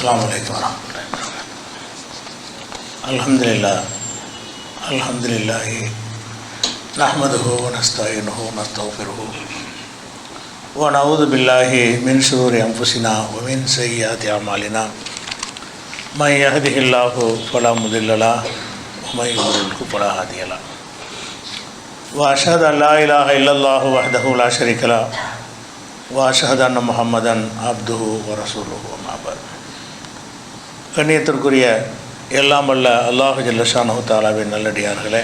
அஸ்லாம் வலைக்கம் வரமத்துல்லாஹி அல்ஹம்துலில்லா அல்ஹம்துலில்லாஹி நஹ்மதுஹு வனஸ்தாயினுஹு நஸ்தௌஃபிருஹு ونعوذ بالله من شرور أنفسنا ومن سيئات أعمالنا من يهده الله فلا مضل له ومن يضلله فلا هادي له وأشهد أن لا إله إلا الله وحده لا شريك له وأشهد أن محمدا عبده ورسوله وما بعد கண்ணியத்திற்குரிய எல்லாம் வல்ல அல்லாஹு ஜல்லஷானு தாலாவின் நல்லடியார்களே.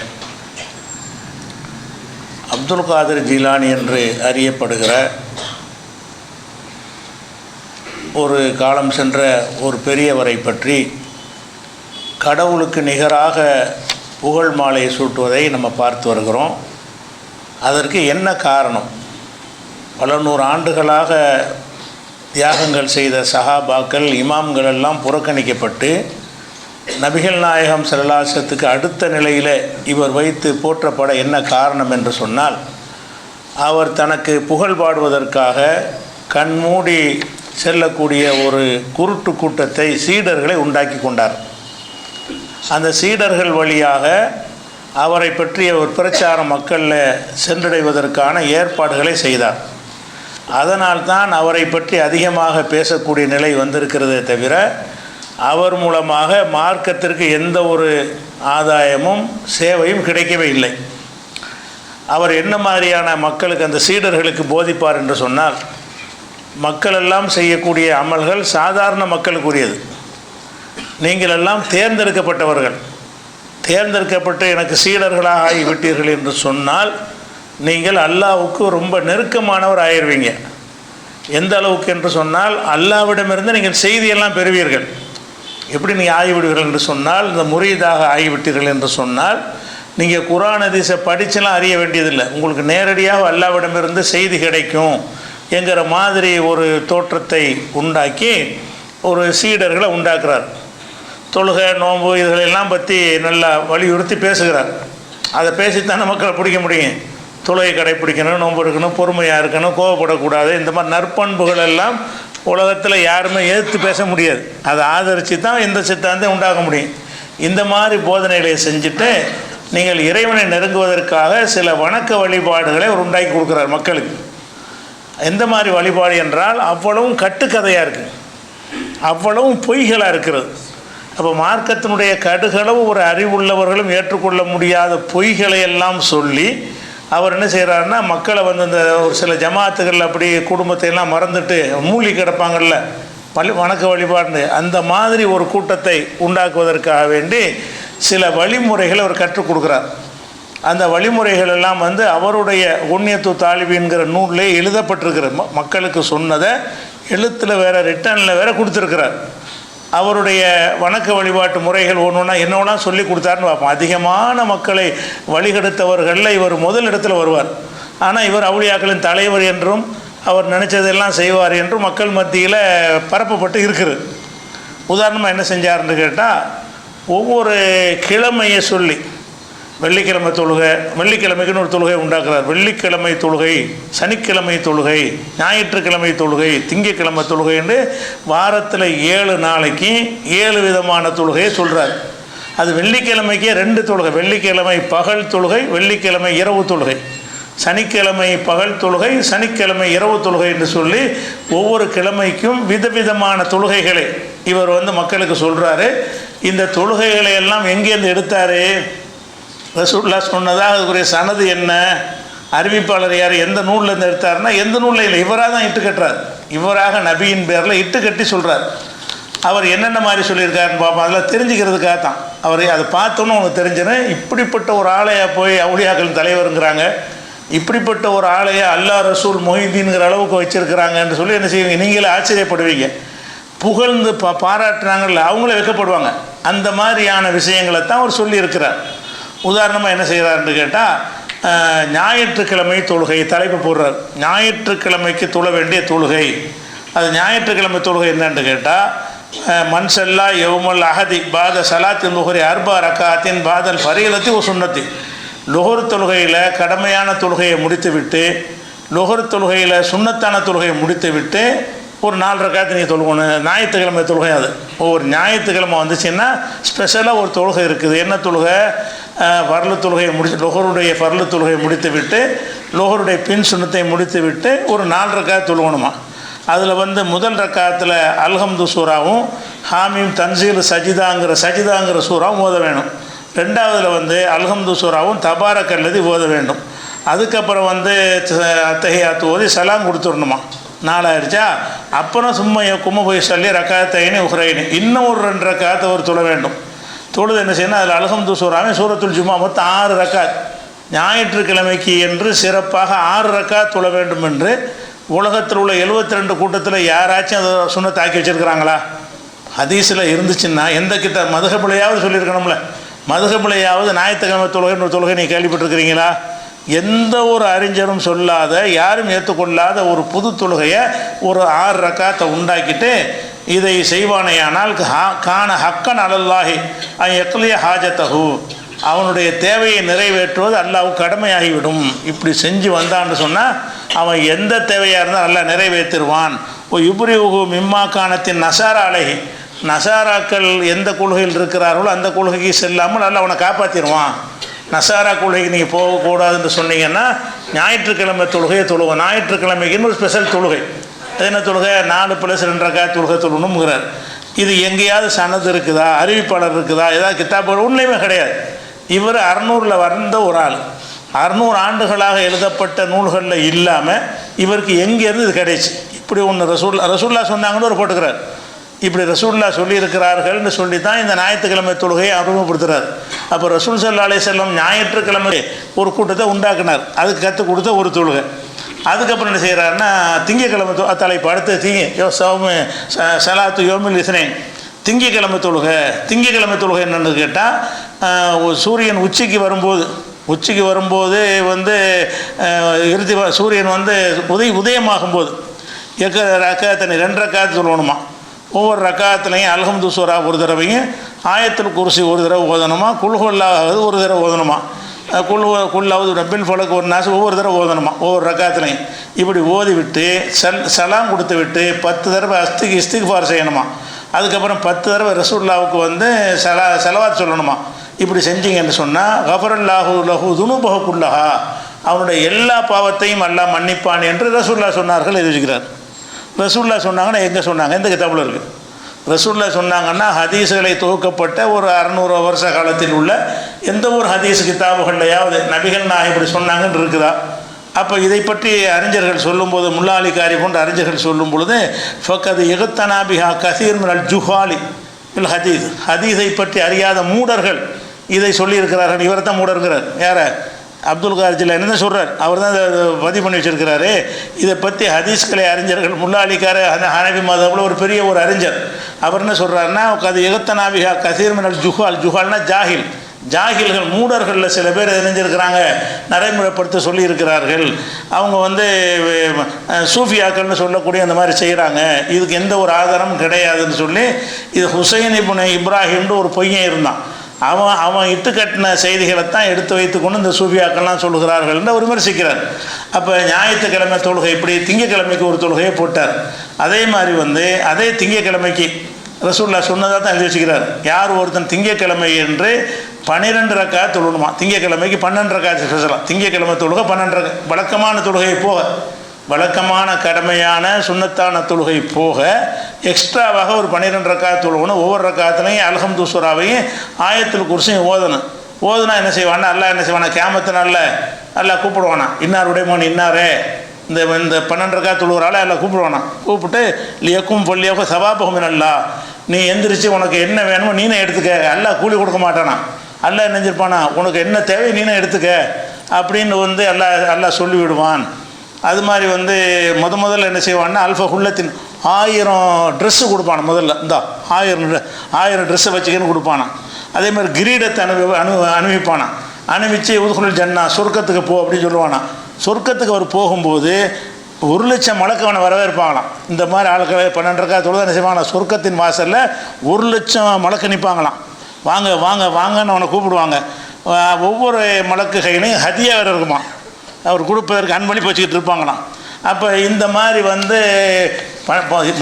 அப்துல் காதிர் ஜீலானி என்று அறியப்படுகிற ஒரு காலம் சென்ற ஒரு பெரியவரை பற்றி கடவுளுக்கு நிகராக புகழ் மாலையை சூட்டுவதை நம்ம பார்த்து வருகிறோம். அதற்கு என்ன காரணம்? பல நூறு ஆண்டுகளாக தியாகங்கள் செய்த சஹாபாக்கள் இமாம்கள் எல்லாம் புறக்கணிக்கப்பட்டு நபிகள் நாயகம் சரலாசத்துக்கு அடுத்த நிலையில் இவர் வைத்து போற்றப்பட என்ன காரணம் என்று சொன்னால் அவர் தனக்கு புகழ் பாடுவதற்காக கண்மூடி செல்லக்கூடிய ஒரு குருட்டு கூட்டத்தை சீடர்களை உண்டாக்கி கொண்டார். அந்த சீடர்கள் வழியாக அவரை பற்றிய ஒரு பிரச்சார மக்களில் சென்றடைவதற்கான ஏற்பாடுகளை செய்தார். அதனால் தான் அவரை பற்றி அதிகமாக பேசக்கூடிய நிலை வந்திருக்கிறதே தவிர அவர் மூலமாக மார்க்கத்திற்கு எந்த ஒரு ஆதாயமும் சேவையும் கிடைக்கவே இல்லை. அவர் என்ன மாதிரியான மக்களுக்கு அந்த சீடர்களுக்கு போதிப்பார் என்று சொன்னால் மக்களெல்லாம் செய்யக்கூடிய அமல்கள் சாதாரண மக்களுக்குரியது. நீங்களெல்லாம் தேர்ந்தெடுக்கப்பட்டவர்கள். தேர்ந்தெடுக்கப்பட்டு எனக்கு சீடர்களாக ஆகிவிட்டீர்கள் என்று சொன்னால் நீங்கள் அல்லாவுக்கு ரொம்ப நெருக்கமானவர் ஆயிடுவீங்க எந்த அளவுக்கு என்று சொன்னால் அல்லாவிடமிருந்து நீங்கள் செய்தியெல்லாம் பெறுவீர்கள். எப்படி நீங்கள் ஆகிவிடுவீர்கள் என்று சொன்னால் இந்த முறியதாக ஆகிவிட்டீர்கள் என்று சொன்னால் நீங்கள் குரான் அதிசை படித்தெல்லாம் அறிய வேண்டியதில்லை. உங்களுக்கு நேரடியாக அல்லாவிடமிருந்து செய்தி கிடைக்கும் என்கிற மாதிரி ஒரு தோற்றத்தை உண்டாக்கி ஒரு சீடர்களை உண்டாக்குறார். தொழுகை நோன்பு இதுகளெல்லாம் பற்றி நல்லா வலியுறுத்தி பேசுகிறார். அதை பேசித்தானே மக்களை பிடிக்க முடியும். தொலையை கடைப்பிடிக்கணும் நோன்பு இருக்கணும் பொறுமையாக இருக்கணும் கோவப்படக்கூடாது. இந்த மாதிரி நற்பண்புகள் எல்லாம் உலகத்தில் யாருமே எதிர்த்து பேச முடியாது. அதை ஆதரித்து தான் இந்த சித்தாந்தம் உண்டாக முடியும். இந்த மாதிரி போதனைகளை செஞ்சுட்டு நீங்கள் இறைவனை நெருங்குவதற்காக சில வணக்க வழிபாடுகளை அவர் உண்டாக்கி கொடுக்குறார் மக்களுக்கு. எந்த மாதிரி வழிபாடு என்றால் அவ்வளவும் கட்டுக்கதையாக இருக்குது அவ்வளவும் பொய்களாக இருக்கிறது. அப்போ மார்க்கத்தினுடைய கடுகளவு ஒரு அறிவுள்ளவர்களும் ஏற்றுக்கொள்ள முடியாத பொய்களை எல்லாம் சொல்லி அவர் என்ன செய்கிறாருன்னா மக்களை வந்து இந்த ஒரு சில ஜமாத்துகள் அப்படி குடும்பத்தை எல்லாம் மறந்துட்டு மூலி கிடப்பாங்கள்ல வழி வணக்க வழிபாடு அந்த மாதிரி ஒரு கூட்டத்தை உண்டாக்குவதற்காக வேண்டி சில வழிமுறைகளை அவர் கற்றுக் கொடுக்குறார். அந்த வழிமுறைகள் எல்லாம் வந்து அவருடைய உண்ணியத்து தாலிபின்கிற நூலில் எழுதப்பட்டிருக்கிற ம மக்களுக்கு சொன்னதை எழுத்தில் வேறு ரிட்டனில் வேறு கொடுத்துருக்கிறார். அவருடைய வணக்க வழிபாட்டு முறைகள் ஒன்று ஒன்றா என்ன ஒன்றா சொல்லி கொடுத்தாருன்னு பார்ப்போம். அதிகமான மக்களை வழிகெடுத்தவர்களில் இவர் முதல் இடத்துல வருவார். ஆனால் இவர் அவுளியாக்களின் தலைவர் என்றும் அவர் நினச்சதெல்லாம் செய்வார் என்றும் மக்கள் மத்தியில் பரப்பப்பட்டு இருக்குது. உதாரணமாக என்ன செஞ்சார்னு கேட்டால் ஒவ்வொரு கிழமையை சொல்லி வெள்ளிக்கிழமை தொழுகை வெள்ளிக்கிழமைக்குன்னு ஒரு தொழுகை உண்டாக்குறார். வெள்ளிக்கிழமை தொழுகை சனிக்கிழமை தொழுகை ஞாயிற்றுக்கிழமை தொழுகை திங்கக்கிழமை தொழுகை என்று வாரத்தில் ஏழு நாளைக்கு ஏழு விதமான தொழுகையை சொல்கிறார் அது வெள்ளிக்கிழமைக்கே ரெண்டு தொழுகை. வெள்ளிக்கிழமை பகல் தொழுகை வெள்ளிக்கிழமை இரவு தொழுகை. சனிக்கிழமை பகல் தொழுகை சனிக்கிழமை இரவு தொழுகை என்று சொல்லி ஒவ்வொரு கிழமைக்கும் விதவிதமான தொழுகைகளை இவர் வந்து மக்களுக்கு சொல்கிறாரு இந்த தொழுகைகளை எல்லாம் எங்கேருந்து எடுத்தார்? ரசூல்லா சொன்னதாக அதுக்குரிய சனது என்ன? அறிவிப்பாளர் யார்? எந்த நூலில் இருந்து எடுத்தாருன்னா எந்த நூலில் இல்லை இவராக தான் இட்டு கட்டுறார். இவராக நபியின் பேரில் இட்டு கட்டி சொல்கிறார் அவர் என்னென்ன மாதிரி சொல்லியிருக்காருன்னு பார்ப்போம் அதெல்லாம் தெரிஞ்சுக்கிறதுக்காக தான். அவர் அதை பார்த்தோன்னு உனக்கு தெரிஞ்சுன்னு இப்படிப்பட்ட ஒரு ஆலையாக போய் அவுளியாக்கள் தலைவருங்கிறாங்க. இப்படிப்பட்ட ஒரு ஆலையை அல்லா ரசூல் மொஹிதீன்கிற அளவுக்கு வச்சுருக்கிறாங்கன்னு சொல்லி என்ன செய்வீங்க? நீங்களே ஆச்சரியப்படுவீங்க. புகழ்ந்து பா பாராட்டுறாங்கல்ல அவங்களே வைக்கப்படுவாங்க. அந்த மாதிரியான விஷயங்களை தான் அவர் சொல்லியிருக்கிறார். உதாரணமாக என்ன செய்கிறாருன்னு கேட்டால் ஞாயிற்றுக்கிழமை தொழுகை தலைப்பு போடுறார். ஞாயிற்றுக்கிழமைக்கு தொழ வேண்டிய தொழுகை. அது ஞாயிற்றுக்கிழமை தொழுகை என்னன்னு கேட்டால் மன்சல்லா யவுமல் அகதி பாத சலாத்தின் லுஹரி அர்பா ரக்காத்தின் பாதல் ஃபரீலத்தி ஒரு சுண்ணத்தி லுஹர் தொழுகையில் கடமையான தொழுகையை முடித்துவிட்டு லுஹர் தொழுகையில் சுண்ணத்தான தொழுகையை முடித்துவிட்டு ஒரு நாலு ரக்காத்து நீங்கள் தொழுகணும். ஞாயிற்றுக்கிழமை தொழுகை அது. ஒவ்வொரு ஞாயிற்றுக்கிழமை வந்துச்சுன்னா ஸ்பெஷலாக ஒரு தொழுகை இருக்குது. என்ன தொழுகை? அஹ், தொழுகையை முடிச்சு லொஹருடைய ஃபர்லு தொழுகையை முடித்து விட்டு லொஹருடைய பின் சுண்ணத்தை முடித்து விட்டு ஒரு நாலு ரக்காத்து தொழுகணுமா? அதில் வந்து முதல் ரக்காத்தில் அல்ஹம்து சூறாவும் ஹாமியும் தன்சீல் சஜிதாங்கிற சஜிதாங்கிற சூறாவும் ஓத வேணும். ரெண்டாவதில் வந்து அல்ஹம்து சூறாவும் தபாரக் அல்லது ஓத வேண்டும். அதுக்கப்புறம் வந்து த- ஓதி சலாம் கொடுத்துடணுமா? நாலாயிருச்சா அப்புறம் சும்மா கும்ப போய் சொல்லி ரக்காத்தைனு உஹ்ரைனு இன்னும் ஒரு ரெண்டு ரக்காத்தை ஒரு தொழ வேண்டும். தொழுது என்ன செய்யணும்? அதில் அல்ஹம்து சூறாமே சூரத்துல் ஜும்மா மொத்தம் ஆறு ரக்காத் ஞாயிற்றுக்கிழமைக்கு என்று சிறப்பாக ஆறு ரக்காத் தொழ வேண்டும் என்று உலகத்தில் உள்ள 72 ரெண்டு கூட்டத்தில் யாராச்சும் அதை சுண்ணத்தாக்கி வச்சிருக்கிறாங்களா? ஹதீஸில் இருந்துச்சுன்னா எந்த கிட்ட மதுகபிழையாவது சொல்லியிருக்கணும்ல. மதுகபிழையாவது ஞாயிற்றுக்கிழமை தொழுகைன்னு ஒரு தொழுகை நீ கேள்விப்பட்டிருக்கிறீங்களா? எந்த ஒரு அறிஞரும் சொல்லாத யாரும் ஏற்றுக்கொள்ளாத ஒரு புது தொழுகையை ஒரு ஆறு ரக்காத்தை உண்டாக்கிட்டு இதை செய்வானேயானால் ஹா- காண ஹக்கன் அலல்லாஹி எக்லிய ஹாஜத்தகு அவனுடைய தேவையை நிறைவேற்றுவது அல்லாவுக்கு கடமையாகிவிடும். இப்படி செஞ்சு வந்தான்னு சொன்னால் அவன் எந்த தேவையாக இருந்தாலும் நல்லா நிறைவேற்றிடுவான் ஓ யுப்ரிஹு மிம்மா காணத்தின் நசாரா அழகி நசாராக்கள் எந்த கொள்கையில் இருக்கிறார்களோ அந்த கொள்கைக்கு செல்லாமல் நல்லா அவனை காப்பாற்றிடுவான் நசாரா கொள்கைக்கு நீங்கள் போகக்கூடாதுன்னு சொன்னீங்கன்னா ஞாயிற்றுக்கிழமை தொழுகையை தொழுவோம் ஞாயிற்றுக்கிழமைக்குன்னு ஒரு ஸ்பெஷல் தொழுகை. அது என்ன தொழுகை? நாலு ப்ளஸ் ரெண்டரைக்கா தொழுகை தொழுணுங்கிறார் இது எங்கேயாவது சனது இருக்குதா? அறிவிப்பாளர் இருக்குதா? ஏதாவது கித்தாப்பு உண்மையுமே கிடையாது. இவர் அறநூறில் வந்த ஒரு ஆள். அறநூறு ஆண்டுகளாக எழுதப்பட்ட நூல்களில் இல்லாமல் இவருக்கு எங்கேருந்து இது கிடைச்சி? இப்படி ஒன்று ரசூல் ரசூல்லா சொன்னாங்கன்னு ஒரு போட்டுக்கிறார். இப்படி ரசூல்லா சொல்லியிருக்கிறார்கள்னு சொல்லி தான் இந்த ஞாயிற்றுக்கிழமை தொழுகையை அறிமுகப்படுத்துகிறார் அப்போ ரசூல் சல்லா அலே செல்லம் ஞாயிற்றுக்கிழமை ஒரு கூட்டத்தை உண்டாக்குனார். அதுக்கு கற்றுக் கொடுத்த ஒரு தொழுகை. அதுக்கப்புறம் என்ன செய்கிறாருன்னா திங்கக்கிழமை தலைப்பு அடுத்து திங்க யோ ச- சலாத்து யோமில் இஸ்னேன் திங்கக்கிழமை தொழுகை. திங்கக்கிழமை தொழுகை என்னென்னு கேட்டால் சூரியன் உச்சிக்கு வரும்போது உச்சிக்கு வரும்போது வந்து இறுதி சூரியன் வந்து உதய உதயமாகும்போது எக்க ரக்காத்தனி ரெண்டு ரக்காத்து சொல்லணுமா ஒவ்வொரு ரக்காத்துலையும் அல்ஹம்து சூரா ஒரு தடவையும் ஆயத்தில் குருசி ஒரு தடவை ஓதணுமா குல்ஹுல்லாவது ஒரு தடவை ஓதணுமா? அஹ் குல் குல்லாவது ரப்பின் ஃபலக்கு ஒரு நாசு ஒவ்வொரு தடவை ஓதணுமா? ஒவ்வொரு ரக்காத்துலையும் இப்படி ஓதிவிட்டு சல் சலாம் கொடுத்து விட்டு பத்து தடவை அஸ்திக்கு இஸ்திக்ஃபார் செய்யணுமா? அதுக்கப்புறம் பத்து தடவை ரசூல்லாவுக்கு வந்து சலா செலவாத் சொல்லணுமா? இப்படி செஞ்சீங்கன்னு சொன்னால் கஃபரல்லாஹு லஹு துனுபகுல்லஹா அவனுடைய எல்லா பாவத்தையும் அல்லாஹ் மன்னிப்பான் என்று ரசூல்லா சொன்னார்கள் எழுதுகிறார் ரசூல்லா சொன்னாங்கன்னா எங்கே சொன்னாங்க? எந்த கிதாபில் இருக்குது ரசூல்லா சொன்னாங்கன்னா ஹதீஸ்களை தொகுக்கப்பட்ட ஒரு அறநூறு வருஷ காலத்தில் உள்ள எந்த ஒரு ஹதீஸ் கிதாபுகள்லையாவது நபிகள் நான் இப்படி சொன்னாங்கன்னு இருக்குதா? அப்போ இதை பற்றி அறிஞர்கள் சொல்லும்போது முல்லாலிகாரி போன்ற அறிஞர்கள் சொல்லும் பொழுது ஃபக்கது எகுத்தனாபிஹா கசீர் மினல் ஜுஹாலி இல் ஹதீஸ். ஹதீஸை பற்றி அறியாத மூடர்கள் இதை சொல்லியிருக்கிறார்கள். இவர் தான் மூடர்கிறார் யாரை? அப்துல் கார்ஜில் என்ன சொல்கிறார் அவர் தான் இதை பதிவு பண்ணி வச்சிருக்கிறாரு. இதை பற்றி ஹதீஸ்களை அறிஞர்கள் முல்லா அந்த ஹனபி மாதவில் ஒரு பெரிய ஒரு அறிஞர். அவர் என்ன சொல்கிறாருன்னா அது எகத்தனாபிகா கசீர்மனல் ஜுஹால். ஜுஹால்னா ஜாஹில் ஜாகில்கள் மூடர்களில் சில பேர் தெரிஞ்சிருக்கிறாங்க. நடைமுறைப்படுத்த சொல்லியிருக்கிறார்கள். அவங்க வந்து சூஃபியாக்கள்னு சொல்லக்கூடிய அந்த மாதிரி செய்கிறாங்க இதுக்கு எந்த ஒரு ஆதாரமும் கிடையாதுன்னு சொல்லி இது ஹுசைன் இப்போ இப்ராஹிம்னு ஒரு பொய்யன் இருந்தான். அவன் அவன் இட்டு கட்டின செய்திகளை தான் எடுத்து வைத்துக்கொண்டு இந்த சூஃபியாக்கள்லாம் சொல்லுகிறார்கள் என்று விமர்சிக்கிறார். அப்போ ஞாயிற்றுக்கிழமை தொழுகை இப்படி திங்கக்கிழமைக்கு ஒரு தொழுகையை போட்டார். அதே மாதிரி வந்து அதே திங்கக்கிழமைக்கு ரசூல்லா சொன்னதாக தான் எழுதி வச்சுக்கிறார். யார் ஒருத்தன் திங்கக்கிழமை என்று பன்னிரெண்டு ரக்கா தொழுணுமா? திங்கக்கிழமைக்கு பன்னெண்டு ரக்கா ஸ்பெஷலாக திங்கக்கிழமை தொழுகை பன்னெண்டு ரக்கா வழக்கமான தொழுகை போக. வழக்கமான கடமையான சுண்ணத்தான தொழுகை போக எக்ஸ்ட்ராவாக ஒரு பன்னிரெண்டு ரக்கா தொழுகணும். ஒவ்வொரு ரக்காத்துலையும் அல்ஹம்து சூராவையும் ஆயத்தில் குர்சையும் ஓதணும். ஓதுனா என்ன செய்வானா அல்லாஹ் என்ன செய்வானா கேமத்து நல்ல நல்லா கூப்பிடுவானா. இன்னார் உடைமோன் இன்னாரே. இந்த இந்த பன்னெண்டு ரக்கா தொழுகிறால எல்லாம் கூப்பிடுவானா. கூப்பிட்டு லியக்கும் பொல்லியாக சபாபகமின் நல்லா நீ எந்திரிச்சு உனக்கு என்ன வேணுமோ நீனே எடுத்துக்க. எல்லாம் கூலி கொடுக்க மாட்டானா. எல்லாம் நினைஞ்சிருப்பானா உனக்கு என்ன தேவை நீனே எடுத்துக்க. அப்படின்னு வந்து அல்லாஹ் எல்லாம் சொல்லிவிடுவான். அது மாதிரி வந்து முத முதல்ல என்ன செய்வான்னா அல்ஃபா குள்ளத்தின் ஆயிரம் ட்ரெஸ்ஸு கொடுப்பானு முதல்ல. இந்தா ஆயிரம் ஆயிரம் ட்ரெஸ்ஸை வச்சுக்கின்னு கொடுப்பானான் அதே மாதிரி கிரீடத்தை அனுபவி அனு அனுபவிப்பானான் அனுபவிச்சு உதுகுள் ஜன்னா சொர்க்கத்துக்கு போ அப்படின்னு சொல்லுவானா சொர்க்கத்துக்கு அவர் போகும்போது ஒரு லட்சம் மலக்கவனை வரவேற்பாங்களாம். இந்த மாதிரி ஆளுக்களை பன்னெண்டரைக்கா தொழுது என்ன செய்வாங்களாம்? சொர்க்கத்தின் வாசலில் ஒரு லட்சம் மலக்கு நிற்பாங்களாம் வாங்க வாங்க வாங்கன்னு அவனை கூப்பிடுவாங்க. ஒவ்வொரு மலக்கு கையிலையும் ஹதியாக வேறு இருக்குமா அவர் கொடுப்பதற்கு அன்பளிப்பு வச்சுக்கிட்டு இருப்பாங்களாம். அப்போ இந்த மாதிரி வந்து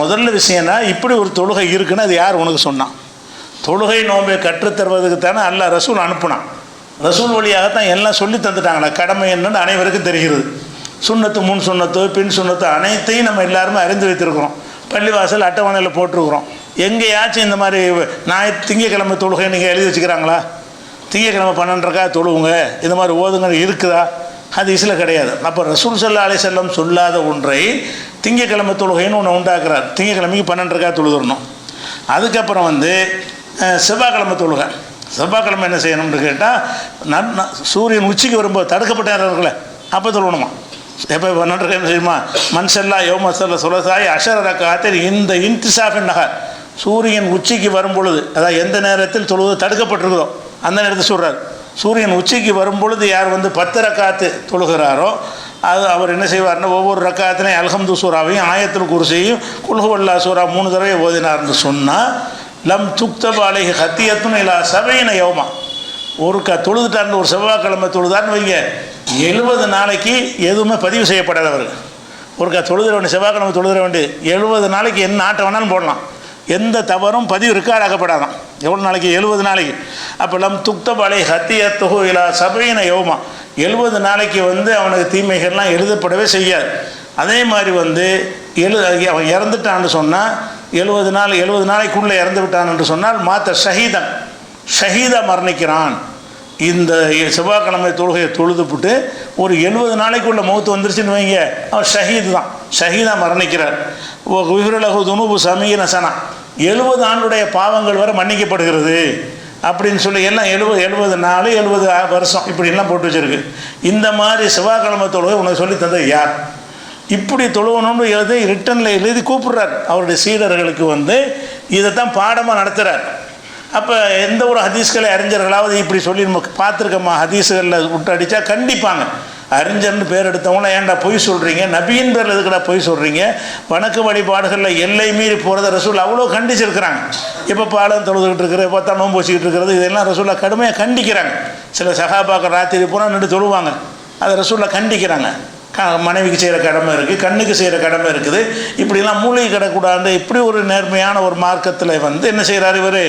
முதல்ல விஷயம்னா இப்படி ஒரு தொழுகை இருக்குன்னு அது யார் உனக்கு சொன்னான்? தொழுகை நோம்பை கற்றுத்தருவதுக்கு தானே அல்ல ரசூல் அனுப்புனான். ரசூல் வழியாகத்தான் எல்லாம் சொல்லி தந்துட்டாங்களா கடமை என்னன்னு அனைவருக்கும் தெரிகிறது. சுண்ணத்து முன் சுண்ணத்து பின் சுண்ணத்து அனைத்தையும் நம்ம எல்லாருமே அறிந்து வைத்திருக்கிறோம். பள்ளிவாசல் அட்டவணையில் போட்டிருக்கிறோம். எங்கேயாச்சும் இந்த மாதிரி ஞாய திங்கக்கிழமை தொழுகை நீங்கள் எழுதி வச்சுக்கிறாங்களா? திங்கக்கிழமை பன்னெண்டரைக்கா தொழுவுங்க. இந்த மாதிரி ஓதுங்க இருக்குதா? ஹதீஸில் கிடையாது. அப்போ ரசூல் சல்லா அலி செல்லம் சொல்லாத ஒன்றை திங்கக்கிழமை தொழுகைன்னு ஒன்று உண்டாக்குறார். திங்கக்கிழமைக்கு பன்னெண்டுக்கா தொழுதுடணும் அதுக்கப்புறம் வந்து செவ்வாய்க்கிழமை தொழுகை. செவ்வாய்க்கிழமை என்ன செய்யணும்னு கேட்டால் நன் சூரியன் உச்சிக்கு வரும்போது தடுக்கப்பட்ட நேரம் இருக்குல்ல அப்போ தொழுணுமா எப்போ பன்னெண்டு என்ன செய்யுமா? மன்சல்லா யோமசல்ல சுலசாய் அஷர காத்தில் இந்த இன்திசாஃபின் நகர் சூரியன் உச்சிக்கு வரும் பொழுது அதாவது எந்த நேரத்தில் தொழுவது தடுக்கப்பட்டிருக்குதோ அந்த நேரத்தை சொல்கிறார் சூரியன் உச்சிக்கு வரும்பொழுது யார் வந்து பத்து ரக்காத்து தொழுகிறாரோ அது அவர் என்ன செய்வார்னா ஒவ்வொரு ரக்காத்திலையும் அல்ஹம்து சூறாவையும் ஆயத்தில் குருசையும் குல்ஹுவல்லா சூறா மூணு தடவை ஓதினார்னு சொன்னால் லம் துக்தப் அலைஹி ஹத்தியத்துன்னு இல்லா சபையின யோமா. ஒரு க தொழுதுட்டார்னு ஒரு செவ்வாய்க்கிழமை தொழுதான்னு வைங்க எழுபது நாளைக்கு எதுவுமே பதிவு செய்யப்படாது அவருக்கு. ஒரு க தொழுதுற வேண்டிய செவ்வாய்க்கிழமை தொழுதுற வேண்டிய எழுபது நாளைக்கு என்ன ஆட்டம் வேணாலும் போடலாம். எந்த தவறும் பதிவு ரெக்கார்ட் ஆக்கப்படாதான். எவ்வளோ நாளைக்கு? எழுபது நாளைக்கு. அப்போல்லாம் துக்தபலை ஹத்திய தொகு இலா சபையின யோமா. எழுபது நாளைக்கு வந்து அவனுக்கு தீமைகள்லாம் எழுதப்படவே செய்யாது. அதே மாதிரி வந்து எழு அவன் இறந்துட்டான்னு சொன்னால் எழுபது நாள் எழுபது நாளைக்குள்ளே இறந்து விட்டான் என்று சொன்னால் மாத்த ஷஹீதன். ஷஹீதா மரணிக்கிறான். இந்த செவ்வாய்க்கிழமை தொழுகையை தொழுதுப்புட்டு ஒரு எழுபது நாளைக்குள்ள மௌத்து வந்துருச்சுன்னு வைங்க. அவர் ஷஹீது தான். ஷஹீதா மரணிக்கிறார். விஹுரலகு துணுபு சமீன சனா எழுபது ஆண்டுடைய பாவங்கள் வரை மன்னிக்கப்படுகிறது. அப்படின்னு சொல்லி எல்லாம் எழுபது எழுபது நாள் எழுபது வருஷம் இப்படிலாம் போட்டு வச்சுருக்கு. இந்த மாதிரி செவ்வாய்க்கிழமை தொழுகை உனக்கு சொல்லி தந்தது யார்? இப்படி தொழுவணும்னு எழுதி ரிட்டனில் எழுதி கூப்பிடுறார். அவருடைய சீடர்களுக்கு வந்து இதைத்தான் பாடமாக நடத்துகிறார் அப்போ எந்த ஒரு ஹதீஸ்களை அறிஞர்களாவது இப்படி சொல்லி நமக்கு பார்த்துருக்கோம்மா ஹதீஸ்களில் விட்டு அடித்தா கண்டிப்பாங்க. அறிஞர்னு பேர் எடுத்தவங்கள ஏன்டா பொய் சொல்கிறீங்க நபியின் பேரில் எதுக்குடா பொய் சொல்கிறீங்க வணக்க வழிபாடுகளில் எல்லை மீறி போகிறத ரசூல் அவ்வளோ கண்டிச்சிருக்கிறாங்க. இப்போ பாலம் தொழுதுகிட்டு இருக்கிற பார்த்தா நோன்பு வச்சுக்கிட்டு இருக்கிறது இதெல்லாம் ரசூலா கடுமையாக கண்டிக்கிறாங்க. சில சகாபாக்கள் ராத்திரி பூரா நின்று தொழுவாங்க. அதை ரசூலா கண்டிக்கிறாங்க. மனைவிக்கு செய்கிற கடமை இருக்குது கண்ணுக்கு செய்கிற கடமை இருக்குது. இப்படிலாம் மூலிகை கிடக்கூடாது இப்படி ஒரு நேர்மையான ஒரு மார்க்கத்தில் வந்து என்ன செய்கிறார் இவர்?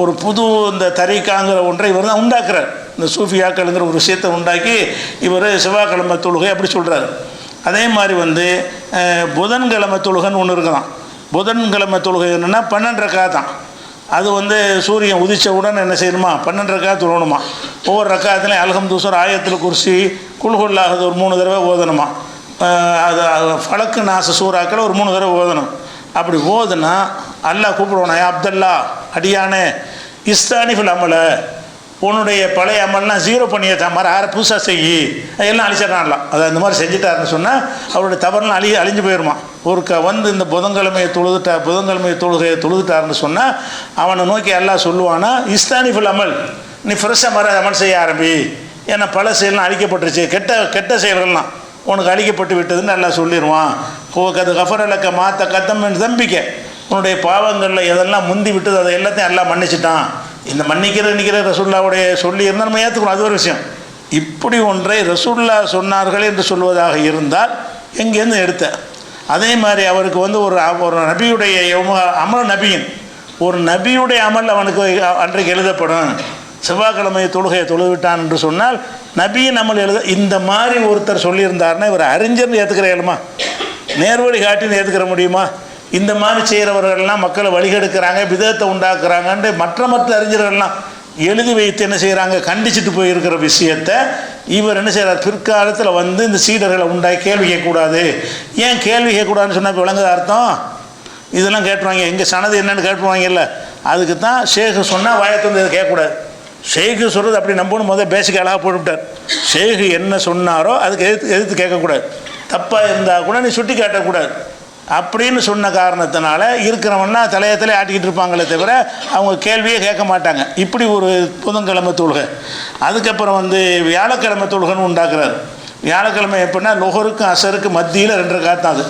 ஒரு புது இந்த தரிக்காங்கிற ஒன்றை இவர் தான் உண்டாக்குறார். இந்த சூஃபியாக்கள்ங்கிற ஒரு விஷயத்தை உண்டாக்கி இவர் செவ்வாய்க்கிழமை தொழுகை அப்படி சொல்கிறார் அதே மாதிரி வந்து புதன்கிழமை தொழுகைன்னு ஒன்று இருக்கலாம். புதன்கிழமை தொழுகை என்னென்னா பன்னெண்டரை ரக்கா தான் அது வந்து சூரியன் உதித்த உடனே என்ன செய்யணுமா? பன்னெண்டு ரக்கா தொழணுமா ஒவ்வொரு ரக்காத்துலையும் அலகம் தூசர் ஆயத்தில் குறிச்சி குல்குல்லாகுது ஒரு மூணு தடவை ஓதணுமா? அது ஃபலக்கு நாச சூறாக்களை ஒரு மூணு தடவை ஓதணும். அப்படி ஓதுனா அல்லாஹ் கூப்பிடுவோண்ணா அப்தல்லா அடியானே இஸ்தானிஃபில் அமலை உன்னுடைய பழைய அமல்லாம் ஜீரோ பண்ணியாச்சா மாதிரி ஆறு புதுசாக செய். எல்லாம் அழிச்சிடறான்லாம் அதை அந்த மாதிரி செஞ்சுட்டாருன்னு சொன்னால் அவருடைய தவறுலாம் அழி அழிஞ்சு போயிடுமா ஒரு க வந்து இந்த புதன்கிழமையை தொழுதுட்டா புதன்கிழமையை தொழுகையை தொழுதுட்டாருன்னு சொன்னால் அவனை நோக்கி எல்லாம் சொல்லுவானா இஸ்தானிஃபுல் அமல். நீ ஃப்ரெஷ்ஷாக மர அமல் செய்ய ஆரம்பி. ஏன்னா பல செயல்லாம் அழிக்கப்பட்டுருச்சு. கெட்ட கெட்ட செயல்கள்லாம் உனக்கு அழிக்கப்பட்டு விட்டதுன்னு நல்லா சொல்லிடுவான் அது கஃபரலக்க மாத்த கத்தம் தம்பிக்க. உன்னுடைய பாவங்களில் எதெல்லாம் முந்தி விட்டது அதை எல்லாத்தையும் எல்லாம் மன்னிச்சிட்டான். இந்த மன்னிக்கிற நிற்கிற ரசுல்லாவுடைய சொல்லி இருந்தால் நம்ம ஏற்றுக்கணும் அது ஒரு விஷயம். இப்படி ஒன்றை ரசுல்லா சொன்னார்கள் என்று சொல்வதாக இருந்தால் எங்கேருந்து எடுத்த அதே மாதிரி அவருக்கு வந்து ஒரு ஒரு நபியுடைய அமல் நபியின் ஒரு நபியுடைய அமல் அவனுக்கு அன்றைக்கு எழுதப்படும். செவ்வாய்க்கிழமை தொழுகையை தொழுவிட்டான் என்று சொன்னால் நபியின் அமல் எழுத இந்த மாதிரி ஒருத்தர் சொல்லியிருந்தாருன்னா இவர் அறிஞர்னு ஏற்றுக்கிற இயலுமா நேர்வழி காட்டின்னு ஏற்றுக்கிற முடியுமா? இந்த மாதிரி செய்கிறவர்கள்லாம் மக்களை வழிகெடுக்கிறாங்க விதத்தை உண்டாக்குறாங்கன்ட்டு மற்ற மற்ற அறிஞர்கள்லாம் எழுதி வைத்து என்ன செய்கிறாங்க கண்டிச்சுட்டு போயிருக்கிற விஷயத்த இவர் என்ன செய்கிறார்? பிற்காலத்தில் வந்து இந்த சீடர்களை உண்டாகி கேள்வி கேட்கக்கூடாது. ஏன் கேள்வி கேட்கக்கூடாதுன்னு சொன்னால் இப்போ விளங்குது அர்த்தம்? இதெல்லாம் கேட்டுருவாங்க. எங்கள் சனது என்னன்னு கேட்டுருவாங்கல்ல. அதுக்கு தான் ஷேகு சொன்னால் வாயத்திலிருந்து இதை கேட்கக்கூடாது. ஷேகு சொல்கிறது அப்படி நம்பணும் முதல் பேசிக் அழகாக போட்டுவிட்டார். ஷேகு என்ன சொன்னாரோ அதுக்கு எதிர்த்து எதிர்த்து கேட்கக்கூடாது. தப்பாக இருந்தால் கூட நீ சுட்டி காட்டக்கூடாது அப்படின்னு சொன்ன காரணத்தினால இருக்கிறவன்னா தலையத்திலே ஆட்டிக்கிட்டு இருப்பாங்களே தவிர அவங்க கேள்வியே கேட்க மாட்டாங்க. இப்படி ஒரு புதன்கிழமை தொழுகை. அதுக்கப்புறம் வந்து வியாழக்கிழமை தொழுகைன்னு உண்டாக்குறாரு. வியாழக்கிழமை எப்படின்னா லொஹருக்கும் அசருக்கும் மத்தியில் ரெண்டு காத்தான் அது.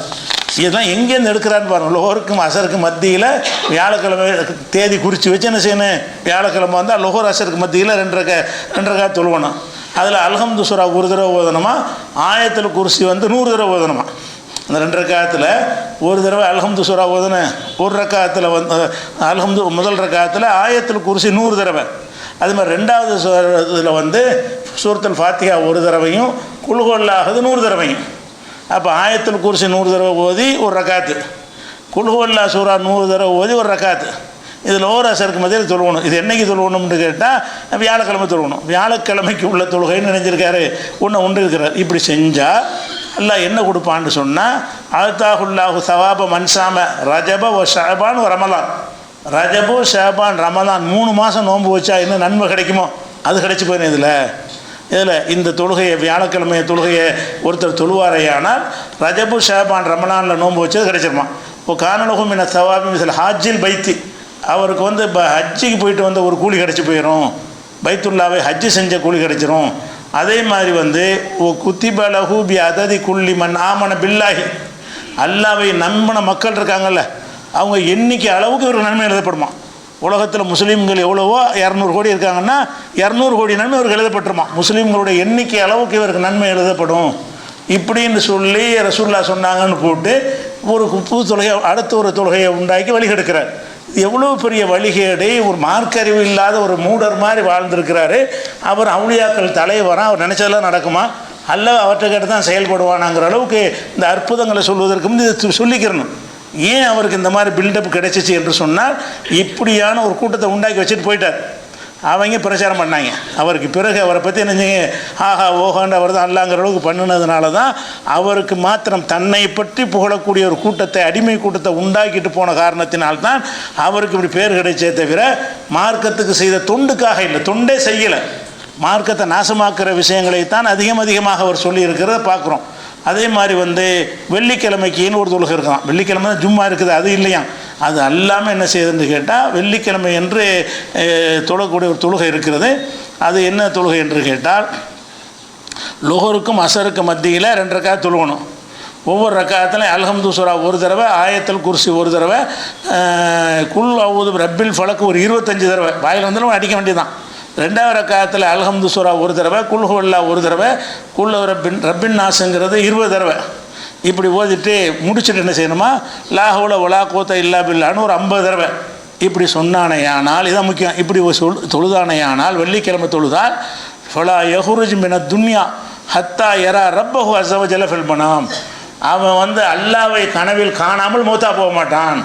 இதெல்லாம் எங்கேருந்து எடுக்கிறான்னு பாருங்கள் லோகருக்கும் அசருக்கும் மத்தியில் வியாழக்கிழமை தேதி குறித்து வச்சு என்ன செய்யணும்? வியாழக்கிழமை வந்தால் லோகர் அசருக்கு மத்தியில் ரெண்டரை ரெண்டரை காத்து தொழுவணும். அதில் அல்ஹம்து சுரா ஒரு தடவை ஓதனமா ஆயத்தில் குறிச்சி வந்து நூறு தடவை ஓதனமா அந்த ரெண்டு ரக்காயத்தில் ஒரு தடவை அல்ஹம்து சூரா ஓதுன ஒரு ரக்காத்தில் வந்து அல்ஹம்து முதல் ரக்காயத்தில் ஆயத்தில் குருசி நூறு தடவை. அது மாதிரி ரெண்டாவது இதில் வந்து சூரத்தல் ஃபாத்தியா ஒரு தடவையும் குழுகோல்லாகுது நூறு தடவையும். அப்போ ஆயத்தில் குருசி நூறு தடவை ஓதி ஒரு ரக்காத்து. குழுகோல்லா சூரா நூறு தடவை ஓதி ஒரு ரக்காத்து. இதில் ஓர் அசருக்கு மத்தியில் தொழுகணும் இது என்னைக்கு தொழுகணும்னு கேட்டால் வியாழக்கிழமை தொழுகணும் வியாழக்கிழமைக்கு உள்ள தொழுகைன்னு நினைஞ்சிருக்காரு. ஒன்று உண்டு இருக்கிறார். இப்படி செஞ்சால் அல்லாஹ் என்ன கொடுப்பான்னு சொன்னால் அல்தாஹுல்லாஹு சவாப மன்சாம ரஜப ஓ ஷாபான் ஒரு ரமலான். ரஜபு ஷாபான் ரமலான் மூணு மாதம் நோன்பு வச்சா என்ன நன்மை கிடைக்குமோ? அது கிடைச்சி போயிடும் இதில். இதில் இந்த தொழுகையை வியாழக்கிழமைய தொழுகையை ஒருத்தர் தொழுவாரையானால் ரஜபு ஷாபான் ரமலானில் நோன்பு வச்சது கிடைச்சிருமா? இப்போ காணலகும் என சவாபி மிசல் ஹாஜில் பைத்தி. அவருக்கு வந்து இப்போ ஹஜ்ஜிக்கு போயிட்டு வந்த ஒரு கூலி கிடச்சி போயிடும் பைத்துல்லாவை ஹஜ்ஜு செஞ்ச கூலி கிடச்சிரும். அதே மாதிரி வந்து ஓ குத்திபலஹூ அததி குள்ளி மண் ஆமன பில்லாஹி. அல்லாவை நம்பின மக்கள் இருக்காங்கல்ல அவங்க எண்ணிக்கை அளவுக்கு இவருக்கு நன்மை எழுதப்படுமா? உலகத்தில் முஸ்லீம்கள் எவ்வளவோ இரநூறு கோடி இருக்காங்கன்னா இரநூறு கோடி நன்மை இவருக்கு எழுதப்பட்டுருமா? முஸ்லீம்களுடைய எண்ணிக்கை அளவுக்கு இவருக்கு நன்மை எழுதப்படும். இப்படின்னு சொல்லி ரசூல்லா சொன்னாங்கன்னு போட்டு ஒரு புது தொழுகை அடுத்த ஒரு தொழுகையை உண்டாக்கி வழிகெடுக்கிறார். எவ்வளோ பெரிய வழிகேடு ஒரு மார்க்கறிவு இல்லாத ஒரு மூடர் மாதிரி வாழ்ந்திருக்கிறாரு. அவர் அவுளியாக்கள் தலைவராக அவர் நினச்சதெல்லாம் நடக்குமா? அல்ல அவற்றை கேட்டு தான் செயல்படுவானாங்கிற அளவுக்கு இந்த அற்புதங்களை சொல்வதற்கு முந்தி இதை சொல்லிக்கிறணும். ஏன் அவருக்கு இந்த மாதிரி பில்டப் கிடைச்சிச்சு என்று சொன்னால் இப்படியான ஒரு கூட்டத்தை உண்டாக்கி வச்சுட்டு போயிட்டார். அவங்க பிரச்சாரம் பண்ணாங்க. அவருக்கு பிறகு அவரை பற்றி நினைஞ்சீங்க ஆஹா ஓஹாண்டு அவர் தான் அல்லாங்கிற அளவுக்கு பண்ணினதுனால தான் அவருக்கு மாத்திரம் தன்னை பற்றி புகழக்கூடிய ஒரு கூட்டத்தை அடிமை கூட்டத்தை உண்டாக்கிட்டு போன காரணத்தினால்தான் அவருக்கு இப்படி பேர் கிடைச்சே தவிர மார்க்கத்துக்கு செய்த தொண்டுக்காக இல்லை. தொண்டே செய்யலை. மார்க்கத்தை நாசமாக்குற விஷயங்களைத்தான் அதிகம் அதிகமாக அவர் சொல்லியிருக்கிறத பார்க்குறோம். அதே மாதிரி வந்து வெள்ளிக்கிழமைக்குன்னு ஒரு தொழுகை இருக்கலாம். வெள்ளிக்கிழமை தான் ஜும்மா இருக்குது அது இல்லையா அது அல்லாமல் என்ன செய்யுதுன்னு கேட்டால் வெள்ளிக்கிழமை என்று தொழக்கூடிய ஒரு தொழுகை இருக்கிறது. அது என்ன தொழுகை என்று கேட்டால் லொஹருக்கும் அசருக்கும் மத்தியில் ரெண்டு ரக்காத் தொழுகணும். ஒவ்வொரு ரக்காயத்திலையும் அல்ஹம்து ஒரு தடவை ஆயத்தல் குர்சி ஒரு தடவை குல் அவுது ரப்பில் ஃபலக்கு ஒரு இருபத்தஞ்சு தடவை. வாயில் வந்தாலும் அடிக்க வேண்டியதுதான். ரெண்டாவது ரக்காயத்தில் அலஹம்துசுரா ஒரு தடவை குல்ஹுல்லா ஒரு தடவை குல் ரப்பின் ரப்பின் நாசுங்கிறது இருபது தடவை. இப்படி ஓதிட்டு முடிச்சுட்டு என்ன செய்யணுமா? லாஹுல ஒலா கோத்த இல்லா பில்லான்னு ஒரு ஐம்பது தடவை. இப்படி சொன்னானையானால் இதான் முக்கியம். இப்படி சொல் தொழுதானையானால் வெள்ளிக்கிழமை தொழுதால் ஃபலா யஹுருஜ் மின துன்யா ஹத்தா எரா ரப்பஹு அசவ ஜலஃபில் மனாம். அவன் வந்து அல்லாவை கனவில் காணாமல் மூத்தா போக மாட்டான்.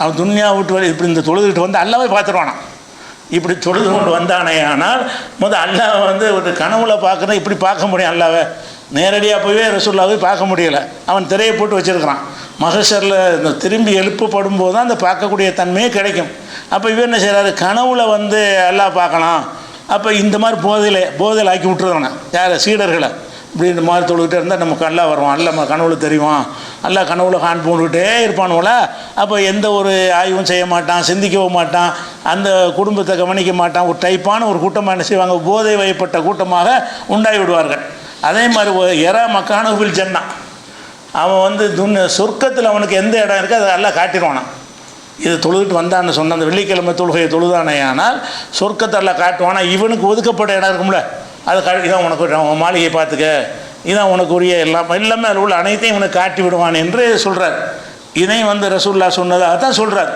அவன் துன்யா விட்டு இப்படி இந்த தொழுதுகிட்டு வந்து அல்லாவை பார்த்துருவானான் இப்படி தொழுது கொண்டு வந்தானே ஆனால் முதல் அல்லாவை வந்து ஒரு கனவுல பார்க்குறேன் இப்படி பார்க்க முடியும் அல்லாவை. நேரடியாக போய் ரசூல்லாவை பார்க்க முடியலை. அவன் திரையை போட்டு வச்சுருக்கிறான். மகசரில் இந்த திரும்பி எழுப்பப்படும் போது தான் அந்த பார்க்கக்கூடிய தன்மையே கிடைக்கும். அப்போ இவர் என்ன செய்கிறாரு கனவுல வந்து எல்லாம் பார்க்கலாம். அப்போ இந்த மாதிரி போதையில் போதையில் ஆக்கி விட்டுருவானே. யார்? சீடர்களை. இப்படி இந்த மாதிரி தொழுகிட்டே இருந்தால் நமக்கு அல்லா வருவான். அல்ல நம்ம கனவுல தெரியும் அல்லா கனவுல கான் போட்டுக்கிட்டே இருப்பானுல அப்போ எந்த ஒரு ஆய்வும் செய்ய மாட்டான் சிந்திக்கவும் மாட்டான். அந்த குடும்பத்தை கவனிக்க மாட்டான். ஒரு டைப்பான ஒரு கூட்டமாக என்ன செய்வாங்க? போதை வயப்பட்ட கூட்டமாக உண்டாகி விடுவார்கள். அதே மாதிரி எரா மக்கானுவில் ஜன்னா. அவன் வந்து துன் சொர்க்கத்தில் அவனுக்கு எந்த இடம் இருக்கோ அதை எல்லாம் காட்டிடுவானான் இது தொழுதுட்டு வந்தான்னு சொன்ன அந்த வெள்ளிக்கிழமை தொழுகையை தொழுதானே ஆனால் சொர்க்கத்தை எல்லாம் காட்டுவானா. இவனுக்கு ஒதுக்கப்பட்ட இடம் இருக்கும்ல. அதை கா இதான் உனக்கு மாளிகையை பார்த்துக்க. இதான் உனக்கு உரிய எல்லாம் எல்லாமே அதில் உள்ள அனைத்தையும் இவனுக்கு காட்டி விடுவான் என்று சொல்கிறார் இதையும் வந்து ரசூல்லா சொன்னதாக தான் சொல்கிறார்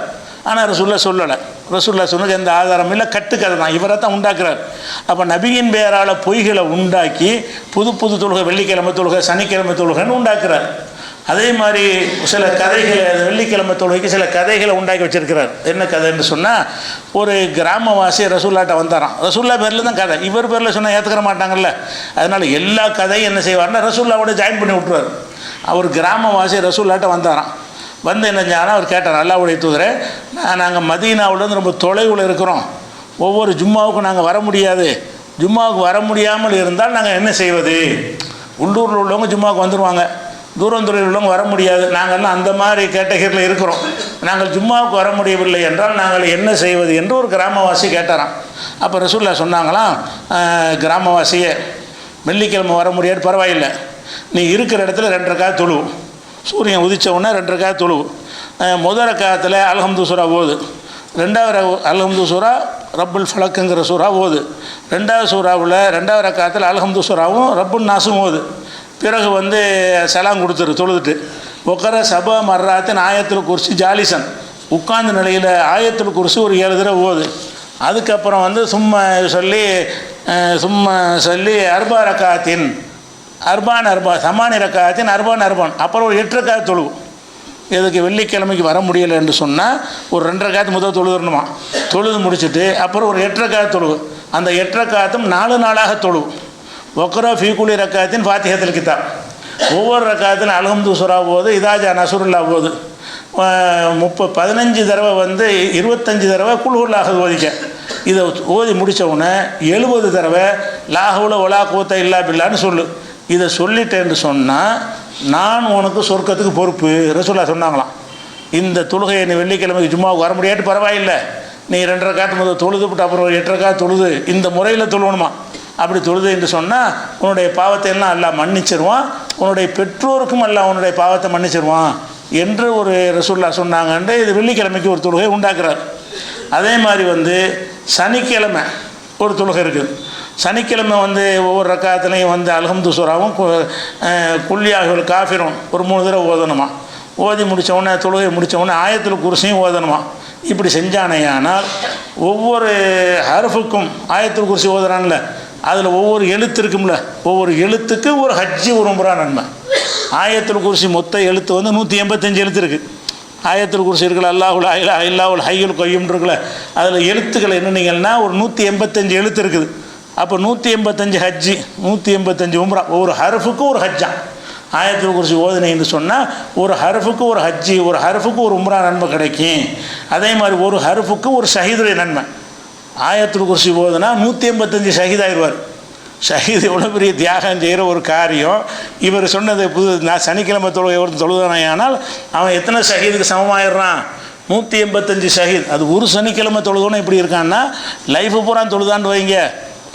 ஆனால் ரசூல்லா சொல்லலை. ரசூல்லா சொன்னது எந்த ஆதாரம் இல்லை. கட்டுக்கதை தான். இவரை தான் உண்டாக்குறார். அப்போ நபியின் பெயரால் பொய்களை உண்டாக்கி புது புது தொழுகை வெள்ளிக்கிழமை தொழுகை சனிக்கிழமை தொழுகைன்னு உண்டாக்குறார். அதே மாதிரி சில கதைகளை வெள்ளிக்கிழமை தொழுகைக்கு சில கதைகளை உண்டாக்கி வச்சிருக்கிறார். என்ன கதைன்னு சொன்னால் ஒரு கிராமவாசி ரசூல்லாட்ட வந்தாராம். ரசூல்லா பேரில் தான் கதை. இவர் பேரில் சொன்னால் ஏற்றுக்கிற மாட்டாங்கல்ல. அதனால் எல்லா கதையும் என்ன செய்வார்னா ரசூல்லாவோட ஜாயின் பண்ணி விட்ருவார் அவர் கிராமவாசி ரசூல்லாட்ட வந்தாராம். வந்து என்ன செஞ்சாரா அவர் கேட்டார் அல்லாவுடைய தூதரே நாங்கள் மதீனாவிலேருந்து ரொம்ப தொலைவில் இருக்கிறோம். ஒவ்வொரு ஜும்மாவுக்கும் நாங்கள் வர முடியாது. ஜும்மாவுக்கு வர முடியாமல் இருந்தால் நாங்கள் என்ன செய்வது? உள்ளூரில் உள்ளவங்க ஜும்மாவுக்கு வந்துடுவாங்க தூரம் உள்ளவங்க வர முடியாது. நாங்கள்லாம் அந்த மாதிரி கேட்டகரியில் இருக்கிறோம். நாங்கள் ஜும்மாவுக்கு வர முடியவில்லை என்றால் நாங்கள் என்ன செய்வது என்று ஒரு கிராமவாசி கேட்டாராம். அப்போ ரசூல்லா சொன்னாங்களாம் கிராமவாசியை கிராமவாசியே வெள்ளிக்கிழமை வர முடியாது பரவாயில்லை. நீ இருக்கிற இடத்துல ரெண்டரை காய் சூரியன் உதிச்ச உடனே ரெண்டரை காய் தொழுவு முதல் ரக்காயத்தில் அலஹம்து சூரா ஓது. ரெண்டாவது அலஹம்து அல்ஹம்து சூரா ரப்புல் ஃபலக்குங்கிற சூறா ஓது. ரெண்டாவது சூறாவில் ரெண்டாவது ரக்காயத்தில் அலஹம்து சூறாவும் ரப்புல் நாசும் ஓது. பிறகு வந்து சலாம் கொடுத்துரு தொழுதுட்டு. ஒக்கர சபா மர்ராத்தின் ஆயத்தில் குர்சி ஜாலிசன். உட்கார்ந்த நிலையில் ஆயத்தில் குர்சி ஒரு ஏழு தடவை ஓது. அதுக்கப்புறம் வந்து சும்மா சொல்லி சும்மா சொல்லி அர்பா ரக்காத்தின் அர்பான் அர்பா சமானி ரக்காத்தின் அர்பான் அர்பான். அப்புறம் ஒரு எட்டு ரக்காத் தொழுவும் இதுக்கு வெள்ளிக்கிழமைக்கு வர முடியலை என்று சொன்னால் ஒரு ரெண்டரை காத்து முதல் தொழுதுணுமா தொழுது முடிச்சுட்டு அப்புறம் ஒரு எட்டரை காத்து தொழுவு அந்த எட்டரை காத்தும் நாலு நாளாக தொழுவு ஒக்கரோ ஃபீகுலி ரக்காத்தின் ஃபாத்திஹத்தில் கிதாப். ஒவ்வொரு ரக்காத்திலும் அலகம்து சுரா போது இதாஜா நசுருல்லா போது முப்ப பதினஞ்சு தடவை வந்து இருபத்தஞ்சு தடவை குல்ஹுல்லாக ஓதிக்க. இதை ஓதி முடித்த உடனே எழுபது தடவை லாஹுல ஒலா கூத்த இல்லா பில்லான்னு சொல்லு. இதை சொல்லிட்டேன்னு சொன்னால் நான் உனக்கு சொர்க்கத்துக்கு பொறுப்பு ரசூல்லா சொன்னாங்களாம். இந்த தொழுகையை நீ வெள்ளிக்கிழமைக்கு ஜும்மாவுக்கு வர முடியாது பரவாயில்லை. நீ ரெண்டரை காத்து முதல் தொழுதுபிட்டு அப்புறம் எட்டரை காத்து தொழுது இந்த முறையில் தொழுவணுமா? அப்படி தொழுது என்று சொன்னால் உன்னுடைய பாவத்தை எல்லாம் எல்லாம் மன்னிச்சிருவான் உன்னுடைய பெற்றோருக்கும் எல்லாம் உன்னுடைய பாவத்தை மன்னிச்சிருவான் என்று ஒரு ரசூல்லா சொன்னாங்கன்ட்டு இது வெள்ளிக்கிழமைக்கு ஒரு தொழுகை உண்டாக்குறார். அதே மாதிரி வந்து சனிக்கிழமை ஒரு தொழுகை இருக்குது. சனிக்கிழமை வந்து ஒவ்வொரு ரக்காத்துலேயும் வந்து அல்ஹம்து சூறாவும் குல்லியாகுல் காஃபிரும் ஒரு மூணு தடவை ஓதணுமா? ஓதி முடித்தவுடனே தொழுகை முடித்தவுடனே ஆயத்தில் குருசையும் ஓதணுமா? இப்படி செஞ்சானேயானால் ஒவ்வொரு ஹர்ஃபுக்கும் ஆயத்தில் குருசி ஓதுறான்ல அதில் ஒவ்வொரு எழுத்து இருக்கும்ல ஒவ்வொரு எழுத்துக்கு ஒரு ஹஜ்ஜி ஒரு உம்ரா நன்மை ஆயத்தில் குருசி மொத்த எழுத்து வந்து நூற்றி எண்பத்தஞ்சு எழுத்து இருக்குது ஆயத்தில் குருசி இருக்குல்ல அல்லாஹுல் அயிலா இல்லாவுல் ஹையுல் கொய்யும் இருக்குல்ல அதில் எழுத்துக்கள் என்னன்னீங்கன்னா ஒரு நூற்றி எண்பத்தஞ்சு எழுத்து இருக்குது. அப்போ நூற்றி எண்பத்தஞ்சு ஹஜ்ஜி நூற்றி எண்பத்தஞ்சு உம்ரா. ஒவ்வொரு ஹர்ஃபுக்கும் ஒரு ஹஜ்ஜா. ஆயத்தில் குறிச்சி ஓதனைன்னு சொன்னால் ஒரு ஹர்ஃபுக்கு ஒரு ஹஜ்ஜி ஒரு ஹர்ஃபுக்கு ஒரு உம்ரா நன்மை கிடைக்கும். அதே மாதிரி ஒரு ஹர்ஃபுக்கு ஒரு ஷஹீதுடைய நன்மை. ஆயத்தில் குறிச்சி ஓதுனா நூற்றி எண்பத்தஞ்சு ஷஹீதாயிடுவார் ஷஹீத் எவ்வளோ பெரிய தியாகம் செய்கிற ஒரு காரியம். இவர் சொன்னது புது நான் சனிக்கிழமை தொழுகை தொழுதானே தொழுதானால் அவன் எத்தனை ஷஹீதுக்கு சமமாயிடுறான்? நூற்றி எண்பத்தஞ்சு ஷஹீத். அது ஒரு சனிக்கிழமை தொழுதோன்னு எப்படி இருக்கான்னா லைஃபு பூரா தொழுதான்னு வைங்க.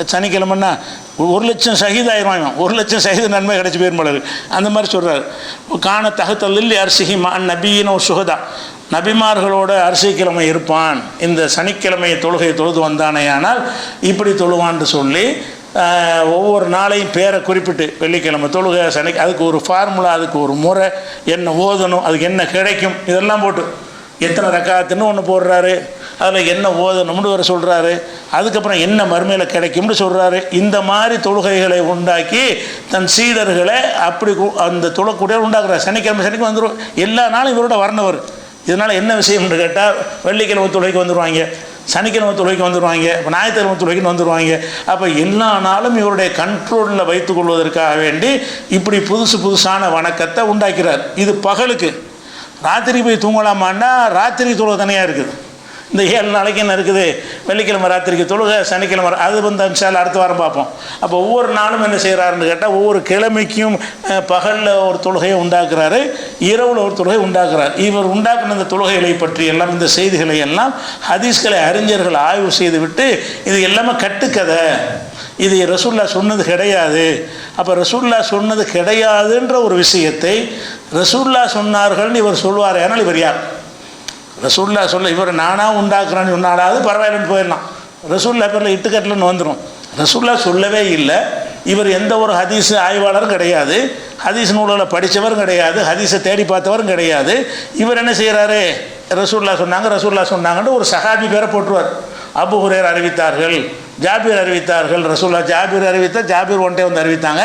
சனிக்கிழமைன்னா ஒரு லட்சம் ஷஹீத் ஒரு லட்சம் சகித நன்மை கிடச்சி பேர் அந்த மாதிரி சொல்கிறார் காண தகத்தல்லில் அரிசிஹி மான் நபின்னு ஒரு சுகதா. நபிமார்களோட அரிசிக்கிழமை இருப்பான். இந்த சனிக்கிழமை தொழுகை தொழுது வந்தானேயானால் இப்படி தொழுவான்னு சொல்லி ஒவ்வொரு நாளையும் பேரை குறிப்பிட்டு வெள்ளிக்கிழமை தொழுகை சனி அதுக்கு ஒரு ஃபார்முலா அதுக்கு ஒரு முறை என்ன ஓதணும் அதுக்கு என்ன கிடைக்கும் இதெல்லாம் போட்டு எத்தனை ரக்காத்துன்னு ஒன்று போடுறாரு. அதில் என்ன ஓதணும்னு வர சொல்கிறாரு அதுக்கப்புறம் என்ன மறுமையில் கிடைக்கும்னு சொல்கிறாரு இந்த மாதிரி தொழுகைகளை உண்டாக்கி தன் சீடர்களை அப்படி கு- அந்த தொழக்கூடிய உண்டாக்குறார். சனிக்கிழமை சனிக்கு வந்துடும் எல்லா நாளும் இவரோட வரணுவர். இதனால் என்ன விஷயம்னு கேட்டால் வெள்ளிக்கிழமை தொழுகைக்கு வந்துடுவாங்க சனிக்கிழமை தொழுகைக்கு வந்துடுவாங்க இப்போ ஞாயிற்றுக்கிழமை தொழுகைக்கு வந்துடுவாங்க அப்போ எல்லா நாளும் இவருடைய கண்ட்ரோலில் வைத்துக்கொள்வதற்காக வேண்டி இப்படி புதுசு புதுசான வணக்கத்தை உண்டாக்கிறார். இது பகலுக்கு. ராத்திரி போய் தூங்கலாமான்னா ராத்திரி தொழுகை தனியாக இருக்குது. இந்த ஏழு நாளைக்கு என்ன இருக்குது? வெள்ளிக்கிழமை ராத்திரிக்கு தொழுகை சனிக்கிழமை அது வந்து அன்சால் அடுத்த வாரம் பார்ப்போம். அப்போ ஒவ்வொரு நாளும் என்ன செய்கிறாருன்னு கேட்டால் ஒவ்வொரு கிழமைக்கும் பகலில் ஒரு தொழுகையை உண்டாக்குறாரு இரவில் ஒரு தொழுகை உண்டாக்குறார். இவர் உண்டாக்குன இந்த தொழுகைகளை பற்றி எல்லாம் இந்த செய்திகளை எல்லாம் ஹதீஸ்களை அறிஞர்கள் ஆய்வு செய்துவிட்டு இது எல்லாமே கட்டுக்கதை. இது ரசூல்லா சொன்னது கிடையாது. அப்போ ரசூல்லா சொன்னது கிடையாதுன்ற ஒரு விஷயத்தை ரசூல்லா சொன்னார்கள்னு இவர் சொல்வார். ஏன்னால் இவர் யார்? ரசூல்லா சொல்ல இவர் நானாக உண்டாக்குறேன்னு சொன்னாலாவது பரவாயில்லன்னு போயிடலாம். ரசூல்லா பேரில் இட்டுக்கட்டலன்னு வந்துடும் ரசூல்லா சொல்லவே இல்லை. இவர் எந்த ஒரு ஹதீஸ் ஆய்வாளரும் கிடையாது. ஹதீஸ் நூல்களை படித்தவரும் கிடையாது. ஹதீஸை தேடி பார்த்தவரும் கிடையாது. இவர் என்ன செய்கிறாரு ரசூல்லா சொன்னாங்க ரசூல்லா சொன்னாங்கன்னு ஒரு சஹாபி பேரை போட்டுருவார். அபு ஹுரேர் அறிவித்தார்கள் ஜாபீர் அறிவித்தார்கள். ரசூல்லா ஜாபீர் அறிவித்தா ஜாபீர் ஒன்ட்டே வந்து அறிவித்தாங்க.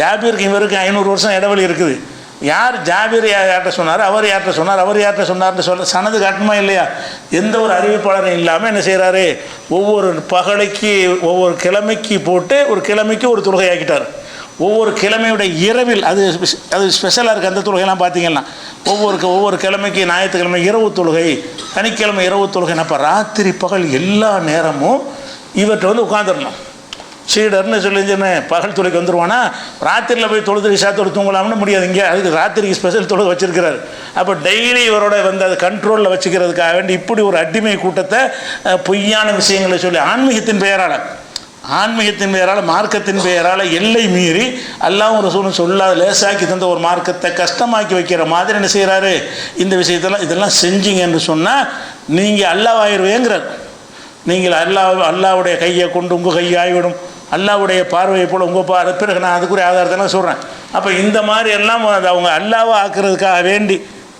ஜாபீருக்கு இவருக்கு ஐநூறு வருஷம் இடைவெளி இருக்குது. யார் ஜாபீர் யார்கிட்ட சொன்னார்? அவர் யார்கிட்ட சொன்னார்? அவர் யார்கிட்ட சொன்னார்னு சொல்ல சனது காட்டுமா இல்லையா? எந்த ஒரு அறிவிப்பாளரும் இல்லாமல் என்ன செய்கிறாரு ஒவ்வொரு பகலைக்கு ஒவ்வொரு கிழமைக்கு போட்டு ஒரு கிழமைக்கு ஒரு தொழுகையாக்கிட்டார் ஒவ்வொரு கிழமையுடைய இரவில் அது அது ஸ்பெஷலாக இருக்குது அந்த தொழுகைலாம் பார்த்தீங்கன்னா ஒவ்வொரு ஒவ்வொரு கிழமைக்கு ஞாயிற்றுக்கிழமை இரவு தொழுகை சனிக்கிழமை இரவு தொழுகை அப்போ ராத்திரி பகல் எல்லா நேரமும் இவற்றை வந்து உட்காந்துடணும் சீடர்னு சொல்லி பகல் தொழுக்கு வந்துருவானா? ராத்திரியில் போய் தொழுது இஷாத்தோடு தூங்கலாம்னு முடியாது இங்கே. அதுக்கு ராத்திரிக்கு ஸ்பெஷல் தொழுது வச்சிருக்கிறாரு. அப்போ டெய்லி இவரோட வந்து அதை கண்ட்ரோலில் வச்சுக்கிறதுக்காக வேண்டி இப்படி ஒரு அடிமை கூட்டத்தை பொய்யான விஷயங்களை சொல்லி ஆன்மீகத்தின் பெயரால் ஆன்மீகத்தின் பெயரால் மார்க்கத்தின் பெயரால் எல்லை மீறி அல்லாஹ் ஒரு சூழ்நிலை சொல்லாத லேசாக்கி தந்த ஒரு மார்க்கத்தை கஷ்டமாக்கி வைக்கிற மாதிரி என்ன செய்கிறாரு இந்த விஷயத்தெல்லாம் இதெல்லாம் செஞ்சீங்க என்று சொன்னால் நீங்கள் அல்லாவாயிருவேங்கிறார் நீங்கள் அல்லாஹ் அல்லாவுடைய கையை கொண்டு உங்கள் கையாகிவிடும் அல்லாவுடைய பார்வையை போல் உங்கள் பார் பிறகு நான் அதுக்குரிய ஆதாரத்தெல்லாம் சொல்கிறேன் அப்போ இந்த மாதிரி எல்லாம் அது அவங்க அல்லாவை ஆக்குறதுக்காக வேண்டி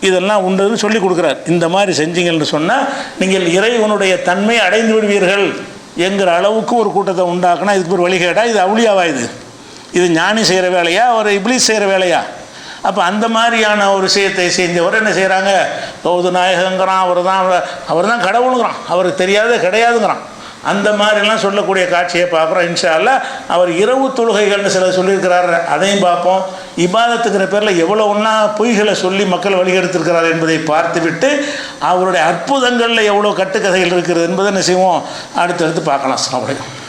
இதெல்லாம் உண்டுன்னு சொல்லி கொடுக்குறார். இந்த மாதிரி செஞ்சீங்கன்னு சொன்னால் நீங்கள் இறைவனுடைய தன்மை அடைந்து விடுவீர்கள் என்கிற அளவுக்கு ஒரு கூட்டத்தை உண்டாக்குனா இதுக்கு ஒரு வழிகேடா இது அவுளியாவா இது? இது ஞானி செய்கிற வேலையா ஒரு இப்ளீஸ் செய்கிற வேலையா? அப்போ அந்த மாதிரியான ஒரு விஷயத்தை செஞ்சவர் என்ன செய்கிறாங்க கௌது நாயகங்கிறான் அவர் தான் அவர் தான் கடவுளுங்கிறான். அவருக்கு தெரியாத கிடையாதுங்கிறான். அந்த மாதிரிலாம் சொல்லக்கூடிய காட்சியை பார்க்குறோம். இன்ஷால்ல அவர் இரவு தொழுகைகள்னு சிலர் சொல்லியிருக்கிறாரு. அதையும் பார்ப்போம். இபாதத்துக்கிற பேரில் எவ்வளோ ஒன்றா பொய்களை சொல்லி மக்கள் வழிகெடுத்திருக்கிறார் என்பதை பார்த்துவிட்டு அவருடைய அற்புதங்களில் எவ்வளோ கட்டுக்கதைகள் இருக்கிறது என்பதை என்ன செய்வோம்? அடுத்தடுத்து பார்க்கலாம். அஸ்ஸலாமு